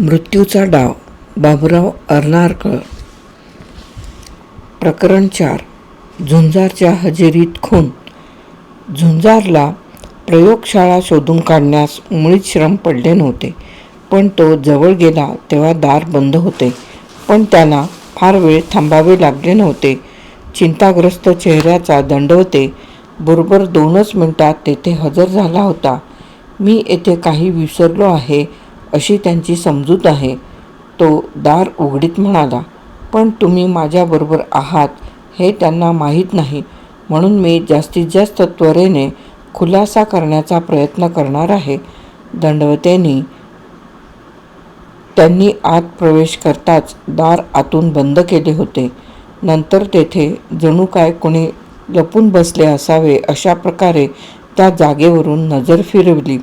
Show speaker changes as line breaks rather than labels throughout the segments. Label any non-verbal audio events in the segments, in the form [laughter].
मृत्यूचा डाव बाबुराव अर्नारकर. प्रकरण चार झुंजारच्या हजेरीत खून. झुंजारला प्रयोगशाळा शोधून काढण्यास मुळीच श्रम पडले नव्हते पण तो जवळ गेला तेव्हा दार बंद होते पण त्यांना फार वेळ थांबावे लागले नव्हते. चिंताग्रस्त चेहऱ्याचा दंडवते बरोबर दोनच मिनिटात तेथे हजर झाला होता. मी येथे काही विसरलो आहे अशी त्यांची समजूत आहे. तो दार उघडीत म्हणाला पण तुम्ही माझ्याबरोबर आहात हे त्यांना माहीत नाही. म्हणून मी जास्तीत जास्त त्वरेने खुलासा करण्याचा प्रयत्न करणार आहे. दंडवतेनी त्यांनी आत प्रवेश करताच दार आतून बंद केले होते. नंतर तेथे जणू काय कोणी लपून बसले असावे अशा प्रकारे त्या जागेवरून नजर फिरवली.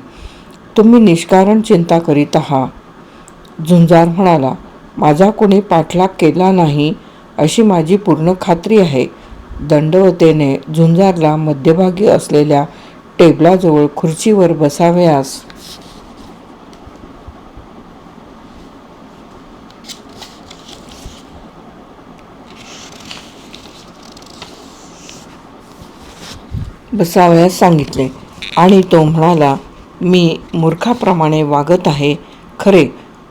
तुम्ही निष्कारण चिंता करीत आहात झुंजार म्हणाला माझा कोणी पाठलाग केला नाही अशी माझी पूर्ण खात्री आहे. दंडवतेने झुंजारला मध्यभागी असलेल्या टेबलाजवळ खुर्चीवर बसावयास. बसावयास सांगितले आणि तो म्हणाला मी मूर्खाप्रमाणे वागत आहे खरे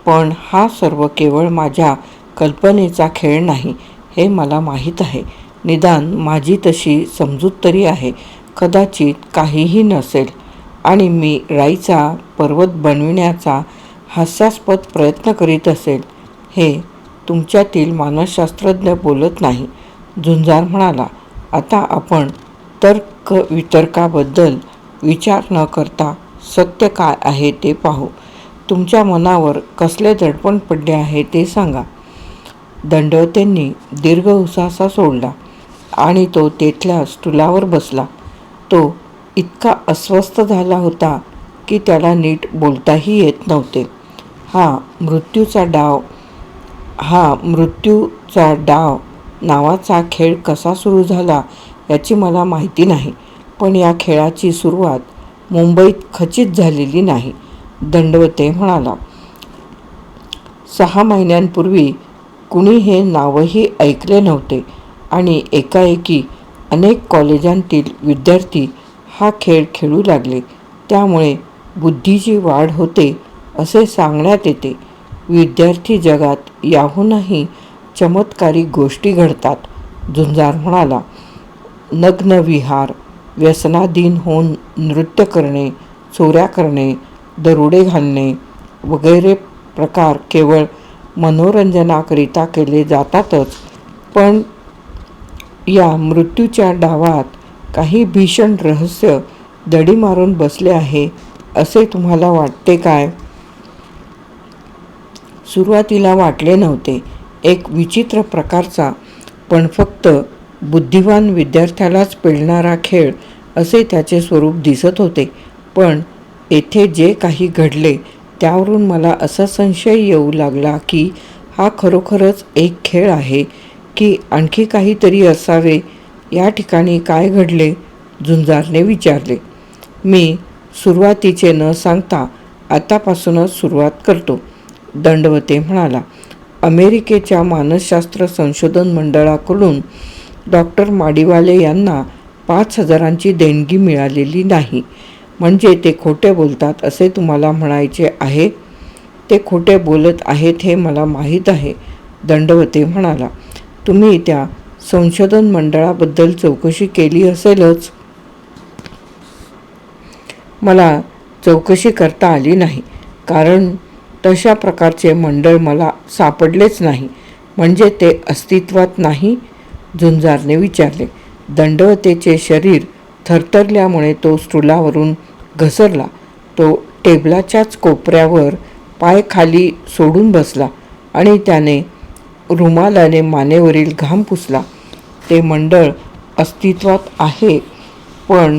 पण हा सर्व केवळ माझ्या कल्पनेचा खेळ नाही हे मला माहीत आहे. निदान माझी तशी समजूत तरी आहे. कदाचित काहीही नसेल आणि मी राईचा पर्वत बनविण्याचा हास्यास्पद प्रयत्न करीत असेल. हे तुमच्यातील मानसशास्त्रज्ञ बोलत नाही. झुंजार म्हणाला आता आपण तर्क वितर्काबद्दल विचार न करता सत्य काय आहे ते पाहू. तुमच्या मनावर कसले दडपण पडले आहे ते सांगा. दंडवतेंनी दीर्घ उसासा सोडला आणि तो तेथल्या स्टुलावर बसला. तो इतका अस्वस्थ झाला होता की त्याला नीट बोलताही येत नव्हते. हा मृत्यूचा डाव हा मृत्यूचा डाव नावाचा खेळ कसा सुरू झाला याची मला माहिती नाही पण या खेळाची सुरुवात मुंबईत खचित झालेली नाही दंडवते म्हणाला. सहा महिन्यांपूर्वी कुणी हे नावही ऐकले नव्हते आणि एकाएकी अनेक कॉलेजांतील विद्यार्थी हा खेळ खेळू लागले. त्यामुळे बुद्धीची वाढ होते असे सांगण्यात येते. विद्यार्थी जगात याहूनही चमत्कारी गोष्टी घडतात झुंजार म्हणाला. नग्न विहार व्यसनाधीन होऊन नृत्य करणे चोऱ्या करणे दरोडे घालणे वगैरे प्रकार केवळ मनोरंजनाकरिता केले जातातच. पण या मृत्यूच्या डावात काही भीषण रहस्य दडी मारून बसले आहे असे तुम्हाला वाटते काय? सुरुवातीला वाटले नव्हते. एक विचित्र प्रकारचा पण फक्त बुद्धिवान विद्यार्थ्यालाच पेलणारा खेळ असे त्याचे स्वरूप दिसत होते. पण येथे जे काही घडले त्यावरून मला असा संशय येऊ लागला की हा खरोखरच एक खेळ आहे की आणखी काहीतरी असावे? या ठिकाणी काय घडले? झुंजारने विचारले. मी सुरुवातीचे न सांगता आतापासूनच सुरुवात करतो दंडवते म्हणाला. अमेरिकेच्या मानसशास्त्र संशोधन मंडळाकडून डॉक्टर माडीवाले यांना पाच हजारांची देणगी मिळालेली नाही. म्हणजे ते खोटे बोलतात असे तुम्हाला म्हणायचे आहे? ते खोटे बोलत आहेत हे मला माहीत आहे दंडवते म्हणाला. तुम्ही त्या संशोधन मंडळाबद्दल चौकशी केली असेलच? मला चौकशी करता आली नाही. कारण तशा प्रकारचे मंडळ मला सापडलेच नाही. म्हणजे ते अस्तित्वात नाही? झुंजारने विचारले दंडवतेचे शरीर थरथरल्यामुळे तो स्टुलावरून घसरला. तो टेबलाच्याच कोपऱ्यावर पाय खाली सोडून बसला आणि त्याने रुमालाने मानेवरील घाम पुसला. ते मंडळ अस्तित्वात आहे पण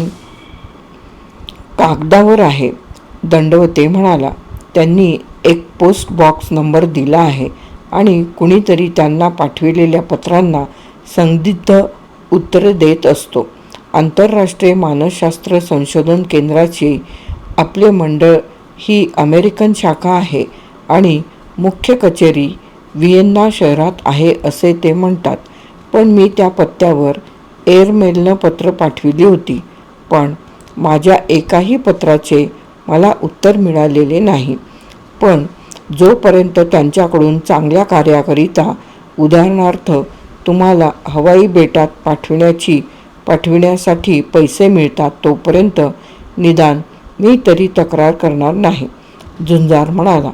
कागदावर आहे दंडवते म्हणाला. त्यांनी एक पोस्ट बॉक्स नंबर दिला आहे आणि कुणीतरी त्यांना पाठविलेल्या पत्रांना संदिग्ध उत्तरे देत असतो. आंतरराष्ट्रीय मानसशास्त्र संशोधन केंद्राची आपले मंडळ ही अमेरिकन शाखा आहे आणि मुख्य कचेरी व्हिएन्ना शहरात आहे असे ते म्हणतात. पण मी त्या पत्त्यावर एअरमेलनं पत्र पाठविली होती. पण माझ्या एकाही पत्राचे मला उत्तर मिळालेले नाही. पण जोपर्यंत त्यांच्याकडून चांगल्या कार्याकरिता उदाहरणार्थ तुम्हाला हवाई बेटात पाठविण्याची पाठविण्यासाठी पैसे मिळतात तोपर्यंत निदान मी तरी तक्रार करणार नाही झुंजार म्हणाला.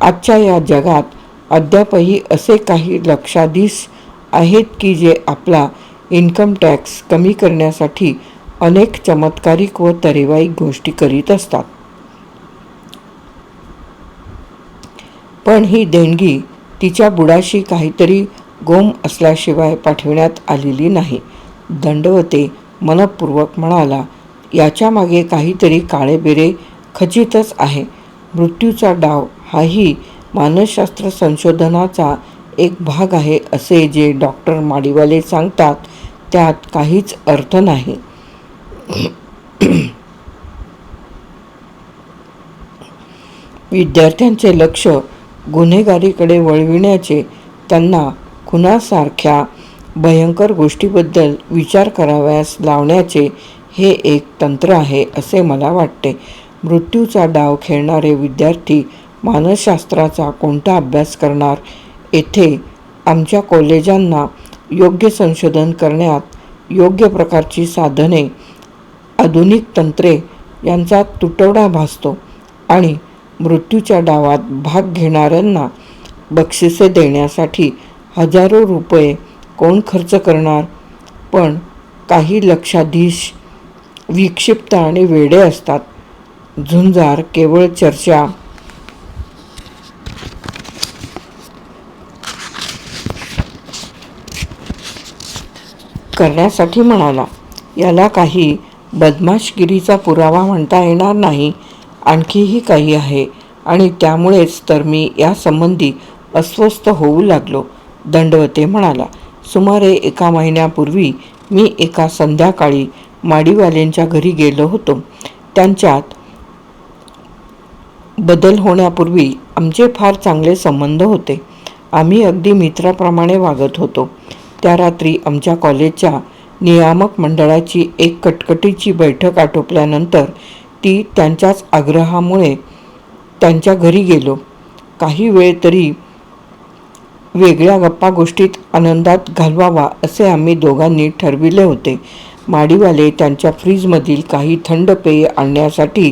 आजच्या या जगात अद्यापही असे काही लक्षाधीश आहेत की जे आपला इन्कम टॅक्स कमी करण्यासाठी अनेक चमत्कारिक व तरेवाईक गोष्टी करीत असतात. पण ही देणगी तिच्या बुडाशी काहीतरी गोम असल्याशिवाय पाठविण्यात आलेली नाही. दंडवते मनपूर्वक म्हणाला याच्यामागे काहीतरी काळेबेरे खचितच आहे. मृत्यूचा डाव हाही मानसशास्त्र संशोधनाचा एक भाग आहे असे जे डॉक्टर माडीवाले सांगतात. त्यात काहीच अर्थ नाही. विद्यार्थ्यांचे लक्ष गुन्हेगारीकडे वळविण्याचे त्यांना खुनासारख्या भयंकर गोष्टीबद्दल विचार करावयास लावण्याचे हे एक तंत्र आहे असे मला वाटते. मृत्यूचा डाव खेळणारे विद्यार्थी मानसशास्त्राचा कोणता अभ्यास करणार? येथे आमच्या कॉलेजांना योग्य संशोधन करण्यात योग्य प्रकारची साधने आधुनिक तंत्रे यांचा तुटवडा भासतो आणि मृत्यूच्या डावात भाग घेणाऱ्यांना बक्षिसे देण्यासाठी हजारो रुपये कोण खर्च करणार? पण काही लक्षाधीश विक्षिप्त आणि वेडे असतात. झुंजार केवळ चर्चा. करण्यासाठी म्हणाला याला काही बदमाशगिरीचा पुरावा म्हणता येणार नाही. आणखीही काही आहे आणि त्यामुळेच तर मी यासंबंधी अस्वस्थ होऊ लागलो. दंडवते म्हणाला. सुमारे एका महिन्यापूर्वी मी एका संध्याकाळी माडीवाल्यांच्या घरी गेलो होतो. त्यांच्यात बदल होण्यापूर्वी आमचे फार चांगले संबंध होते. आम्ही अगदी मित्राप्रमाणे वागत होतो. त्या रात्री आमच्या कॉलेजच्या नियामक मंडळाची एक कटकटीची बैठक आटोपल्यानंतर ती त्यांच्याच आग्रहामुळे त्यांच्या घरी गेलो. काही वेळ तरी वेगळ्या गप्पा गोष्टीत आनंदात घालवावा असे आम्ही दोघांनी ठरविले होते. माडीवाले त्यांच्या फ्रीजमधील काही थंड पेय आणण्यासाठी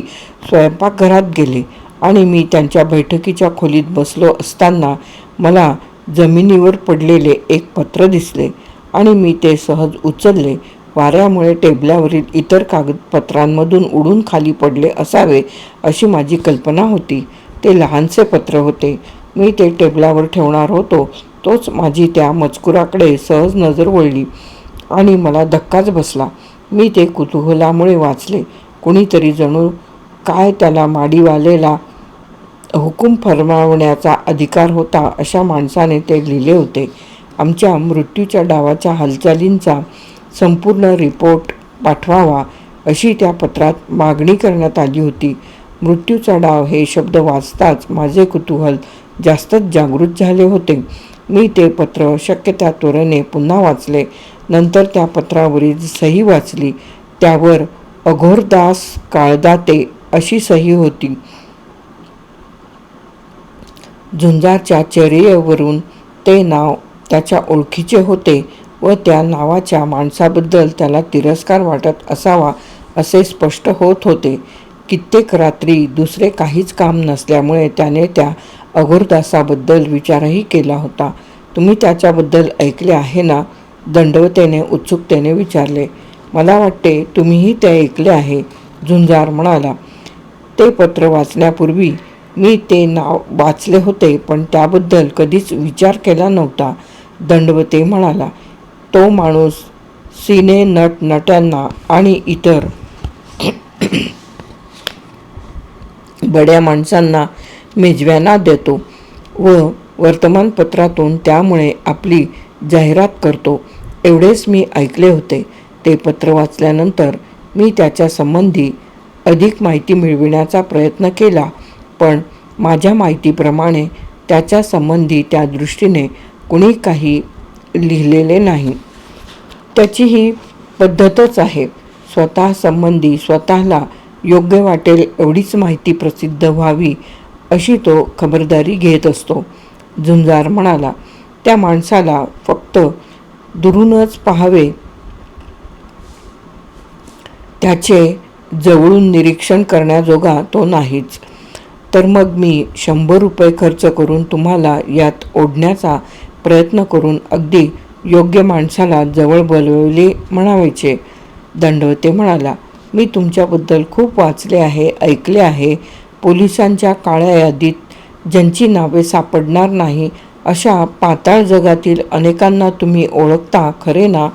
स्वयंपाकघरात गेले आणि मी त्यांच्या बैठकीच्या खोलीत बसलो असताना मला जमिनीवर पडलेले एक पत्र दिसले आणि मी ते सहज उचलले. वाऱ्यामुळे टेबलावरील इतर कागदपत्रांमधून उडून खाली पडले असावे अशी माझी कल्पना होती. ते लहानसे पत्र होते. मी ते टेबलावर ठेवणार होतो. तोच माझी त्या मजकुराकडे सहज नजर वळली आणि मला धक्काच बसला. मी ते कुतूहलामुळे वाचले. कुणीतरी जणू काय त्याला माडीवालेला हुकूम फरमावण्याचा अधिकार होता अशा माणसाने ते लिहिले होते. आमच्या मृत्यूच्या डावाच्या हालचालींचा संपूर्ण रिपोर्ट पाठवावा अशी त्या पत्रात मागणी करण्यात आली होती. मृत्यूचा डाव हे शब्द वाचताच माझे कुतूहल जास्तच जागृत झाले होते. मी ते पत्र शक्य त्या त्वरेने पुन्हा वाचले. नंतर त्या पत्रावरील सही वाचली. त्यावर अघोरदास काळदाते अशी सही होती. झुंजारच्या चर्येवरून ते नाव त्याच्या ओळखीचे होते व त्या नावाच्या माणसाबद्दल त्याला तिरस्कार वाटत असावा असे स्पष्ट होत होते. कित्येक रात्री दुसरे काहीच काम नसल्यामुळे त्याने त्या अघोरदासाबद्दल विचारही केला होता. तुम्ही त्याच्याबद्दल ऐकले आहे ना? दंडवतेने उत्सुकतेने विचारले. मला वाटते तुम्हीही ते ऐकले आहे झुंजार म्हणाला. ते पत्र वाचण्यापूर्वी मी ते नाव वाचले होते पण त्याबद्दल कधीच विचार केला नव्हता. दंडवते म्हणाला तो माणूस सिने नट नट्यांना आणि इतर [clears throat] बड्या माणसांना मेजव्यांना देतो व वर्तमानपत्रातून त्यामुळे आपली जाहिरात करतो. एवढेच मी ऐकले होते. ते पत्र वाचल्यानंतर मी त्याच्या संबंधी अधिक माहिती मिळविण्याचा प्रयत्न केला. पण माझ्या माहितीप्रमाणे त्याच्या संबंधी त्या दृष्टीने कुणी काही लिहिलेले नाही. त्याची ही पद्धतच आहे. स्वतः संबंधी स्वतःला योग्य वाटेल एवढीच माहिती प्रसिद्ध व्हावी अशी तो खबरदारी घेत असतो. झुंजार म्हणाला त्या माणसाला फक्त दुरूनच पाहावे. त्याचे जवळून निरीक्षण करण्याजोगा तो नाहीच. तर मग मी शंभर रुपये खर्च करून तुम्हाला यात ओढण्याचा प्रयत्न करून अगदी योग्य माणसाला जवळ बोलवले म्हणावायचे दंडवते म्हणाला मी तुमच्याबद्दल खूप वाचले आहे ऐकले आहे. पोलिसांच्या काळ्या यादीत ज्यांची नावे सापडणार नाही अशा पाताळ जगातील अनेकांना तुम्ही ओळखता खरे ना?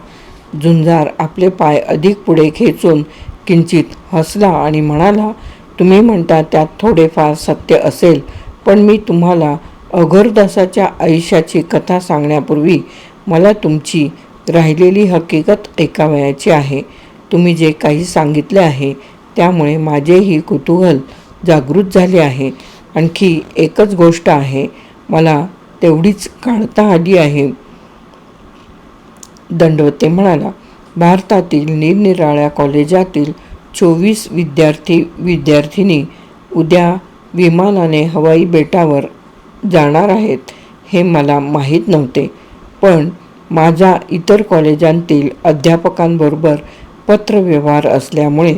झुंजार आपले पाय अधिक पुढे खेचून किंचित हसला आणि म्हणाला तुम्ही म्हणता त्यात थोडेफार सत्य असेल पण मी तुम्हाला अघरदासाच्या आयुष्याची कथा सांगण्यापूर्वी मला तुमची राहिलेली हकीकत ऐकावयाची आहे. तुम्ही जे काही सांगितले आहे त्यामुळे माझेही कुतूहल जागृत झाले आहे. आणखी एकच गोष्ट आहे मला तेवढीच काढता आली आहे. दंडवते म्हणाला भारतातील निरनिराळ्या कॉलेजातील चोवीस विद्यार्थी विद्यार्थिनी उद्या विमानाने हवाई बेटावर जाणार आहेत हे मला माहीत नव्हते. पण माझा इतर कॉलेजांतील अध्यापकांबरोबर पत्रव्यवहार असल्यामुळे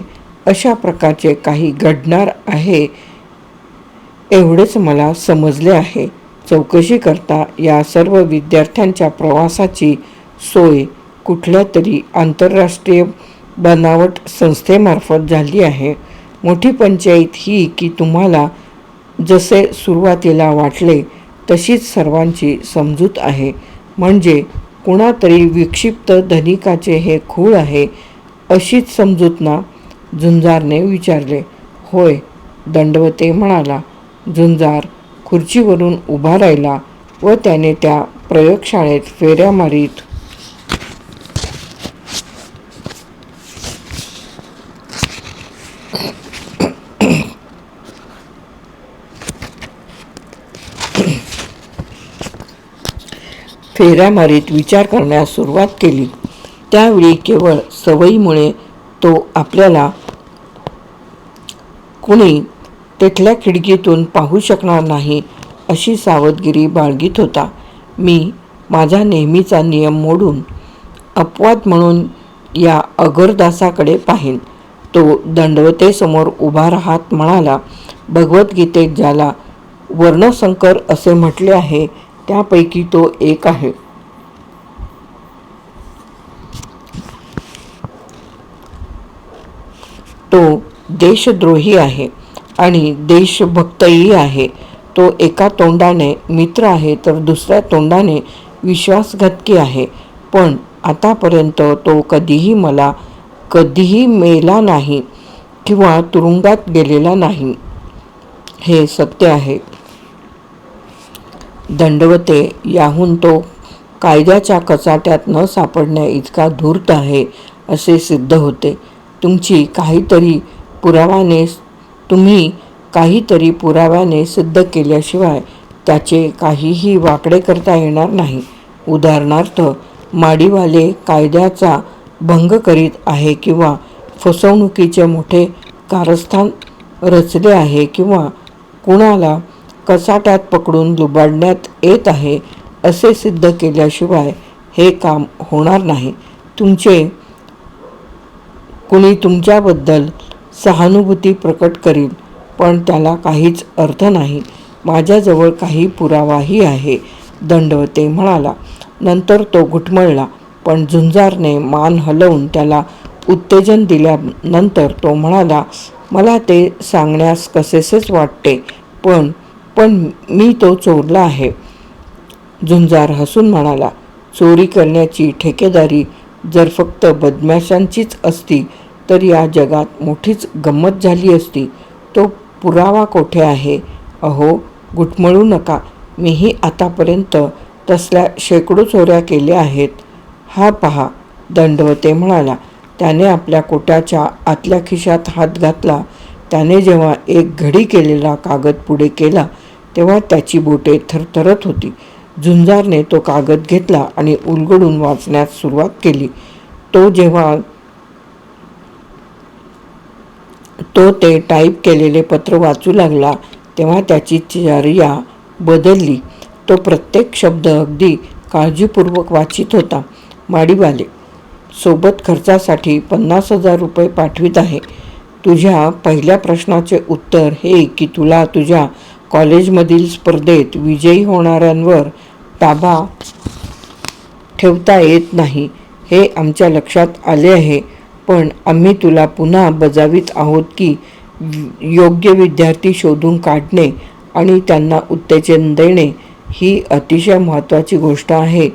अशा प्रकारचे काही घडणार आहे. एवढेच मला समजले आहे. चौकशी करता या सर्व विद्यार्थ्यांच्या प्रवासाची सोय कुठल्या तरी आंतरराष्ट्रीय बनावट संस्थेमार्फत झाली आहे. मोठी पंचायत ही की तुम्हाला जसे सुरुवातीला वाटले तशीच सर्वांची समजूत आहे. म्हणजे कुणातरी विक्षिप्त धनिकाचे हे खूळ आहे अशीच समजूत ना झुंजारने विचारले होय दंडवते म्हणाला. झुंजार खुर्चीवरून उभा राहिला व त्याने त्या प्रयोगशाळेत फेऱ्या मारीत फेऱ्या मारीत विचार करण्यास सुरुवात केली. त्यावेळी केवळ सवयीमुळे तो आपल्याला कुणी तिथल्या खिडकीतून पाहू शकणार नाही अशी सावधगिरी बाळगीत होता. मी माझा नेहमीचा नियम मोडून अपवाद म्हणून या अगरदासाकडे पाहीन. तो दंडवतेसमोर उभा राहत म्हणाला भगवद्गीतेत ज्याला वर्णशंकर असे म्हटले आहे त्यापैकी तो एक आहे. तो देशद्रोही आहे. आणि देशभक्तही आहे. तो एका तोंडाने मित्र आहे तर दुसऱ्या तोंडाने विश्वासघातकी आहे. पण आतापर्यंत तो कधीही मला कधीही मेला नाही किंवा तुरुंगात गेलेला नाही. हे सत्य आहे. दंडवते याहून तो कायद्याच्या कचाट्यात न सापडण्या इतका धूर्त आहे असे सिद्ध होते. तुमची काहीतरी पुराव्याने तुम्ही काहीतरी पुराव्याने सिद्ध केल्याशिवाय त्याचे काहीही वाकडे करता येणार नाही. उदाहरणार्थ माडीवाले कायद्याचा भंग करीत आहे किंवा फसवणुकीचे मोठे कारस्थान रचले आहे किंवा कुणाला कसाट्यात पकडून लुबाडण्यात येत आहे असे सिद्ध केल्याशिवाय हे काम होणार नाही. तुमचे कुणी तुमच्याबद्दल सहानुभूती प्रकट करील पण त्याला काहीच अर्थ नाही. माझ्याजवळ काही पुरावाही आहे दंडवते म्हणाला. नंतर तो घुटमळला पण झुंजारने मान हलवून त्याला उत्तेजन दिल्यानंतर तो म्हणाला मला ते सांगण्यास कसेसेच वाटते पण पण मी तो चोरला आहे. झुंजार हसून म्हणाला चोरी करण्याची ठेकेदारी जर फक्त बदमाशांचीच असती तर या जगात मोठीच गंमत झाली असती. तो पुरावा कोठे आहे? अहो गुटमळू नका. मीही आतापर्यंत तसल्या शेकडो चोऱ्या केल्या आहेत. हा पहा दंडवते म्हणाला. त्याने आपल्या कोट्याच्या आतल्या खिशात हात घातला. त्याने जेव्हा एक घडी केलेला कागद पुढे केला तेव्हा त्याची बोटे थरथरत होती. झुंजारने तो कागद घेतला आणि उलगडून वाचण्यास सुरुवात केली. तो जेव्हा तो ते टाईप केलेले पत्र वाचू लागला तेव्हा त्याची चर्या बदलली. तो प्रत्येक शब्द अगदी काळजीपूर्वक वाचित होता. माडीवाले सोबत खर्चासाठी पन्नास हजार रुपये पाठवित आहे. तुझ्या पहिल्या प्रश्नाचे उत्तर हे की तुला तुझ्या कॉलेजमधील स्पर्धेत विजयी होणाऱ्यांवर ताबा ठेवता येत नाही हे आमच्या लक्षात आले आहे. पण आम्ही तुला पुन्हा बजावीत आहोत की योग्य विद्यार्थी शोधून काढणे आणि त्यांना उत्तेजन देणे ही अतिशय महत्त्वाची गोष्ट आहे.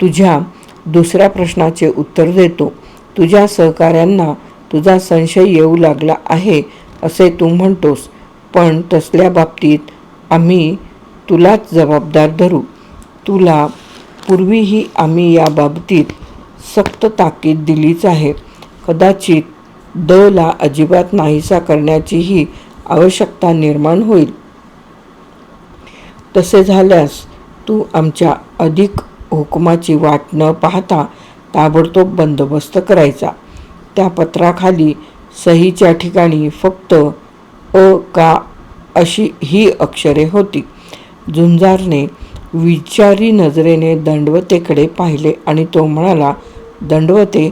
तुझ्या दुसऱ्या प्रश्नाचे उत्तर देतो. तुझ्या सहकाऱ्यांना तुझा संशय येऊ लागला आहे असे तू म्हणतोस. पण तसल्या बाबतीत आम्ही तुलाच जबाबदार धरू. तुला पूर्वीही आम्ही या बाबतीत सक्त ताकीद दिलीच आहे. कदाचित द ला अजिबात नाहीसा करण्याचीही आवश्यकता निर्माण होईल. तसे झाल्यास तू आमच्या अधिक हुकुमाची वाट न पाहता ताबडतोब बंदोबस्त करायचा. त्या पत्राखाली सहीच्या ठिकाणी फक्त अ का अशी ही अक्षरे होती. झुंजारने विचारी नजरेने दंडवतेकडे पाहिले आणि तो म्हणाला दंडवते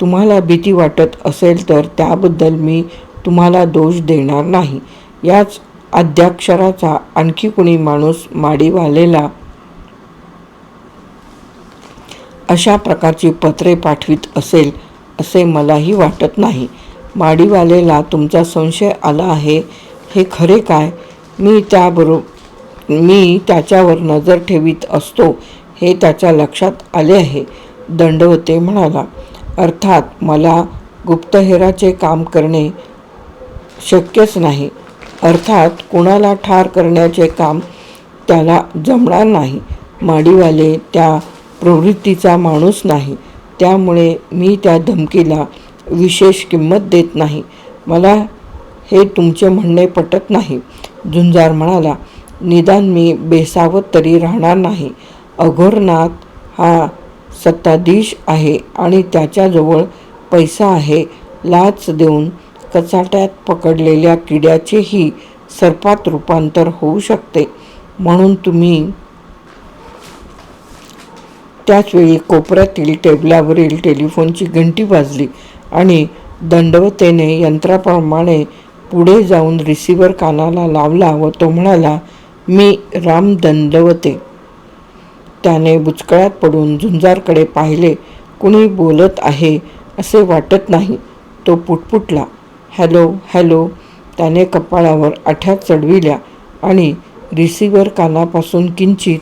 तुम्हाला भीती वाटत असेल तर त्याबद्दल मी तुम्हाला दोष देणार नाही. याच अध्याक्षराचा आणखी कुणी माणूस माडीवालेला अशा प्रकारची पत्रे पाठवित असेल असे मलाही वाटत नाही. माडीवालेला तुमचा संशय आला आहे हे खरे काय? मी त्याबरोबर मी त्याच्यावर नजर ठेवीत असतो हे त्याच्या लक्षात आले आहे दंडवते म्हणाला. अर्थात मला गुप्तहेराचे काम करणे शक्यच नाही. अर्थात कुणाला ठार करण्याचे काम त्याला जमणार नाही. माडीवाले त्या प्रवृत्तीचा माणूस नाही. त्यामुळे मी त्या धमकीला विशेष किंमत देत नाही. मला हे तुमचे म्हणणे पटत नाही. झुंजार म्हणाला निदान मी बेसावत तरी राहणार नाही. अघोरनाथ हा सत्ताधीश आहे आणि त्याच्याजवळ पैसा आहे लाच देऊन कचाट्यात पकडलेल्या किड्याचेही सर्पात रूपांतर होऊ शकते. म्हणून तुम्ही त्याचवेळी कोपऱ्यातील टेबलावरील टेलिफोनची घंटी वाजली आणि दंडवतेने यंत्राप्रमाणे पुढे जाऊन रिसिव्हर कानाला लावला व तो म्हणाला मी राम दंडवते. त्याने बुचकळ्यात पडून झुंजारकडे पाहिले कुणी बोलत आहे? असे वाटत नाही. तो पुटपुटला हॅलो हॅलो. त्याने कपाळावर आठ्या चढविल्या आणि रिसिव्हर कानापासून किंचित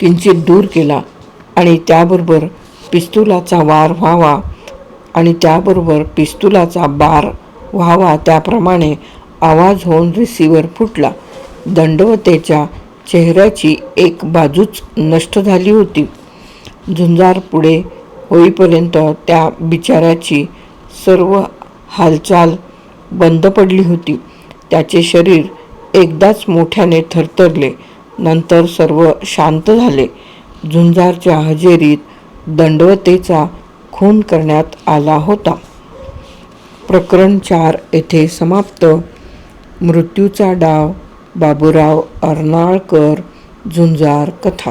किंचित दूर केला आणि त्याबरोबर पिस्तुलाचा वार व्हावा आणि त्याबरोबर पिस्तुलाचा बार व्हावा त्याप्रमाणे आवाज होऊन रिसिव्हर फुटला. दंडवतेच्या चेहऱ्याची एक बाजूच नष्ट झाली होती. झुंजार पुढे होईपर्यंत त्या बिचाऱ्याची सर्व हालचाल बंद पडली होती. त्याचे शरीर एकदाच मोठ्याने थरथरले. नंतर सर्व शांत झाले. झुंजारच्या हजेरीत दंडवतेचा खून करण्यात आला होता. प्रकरण चार येथे समाप्त. मृत्यूचा डाव बाबूराव अर्नाळकर झुंजार कथा.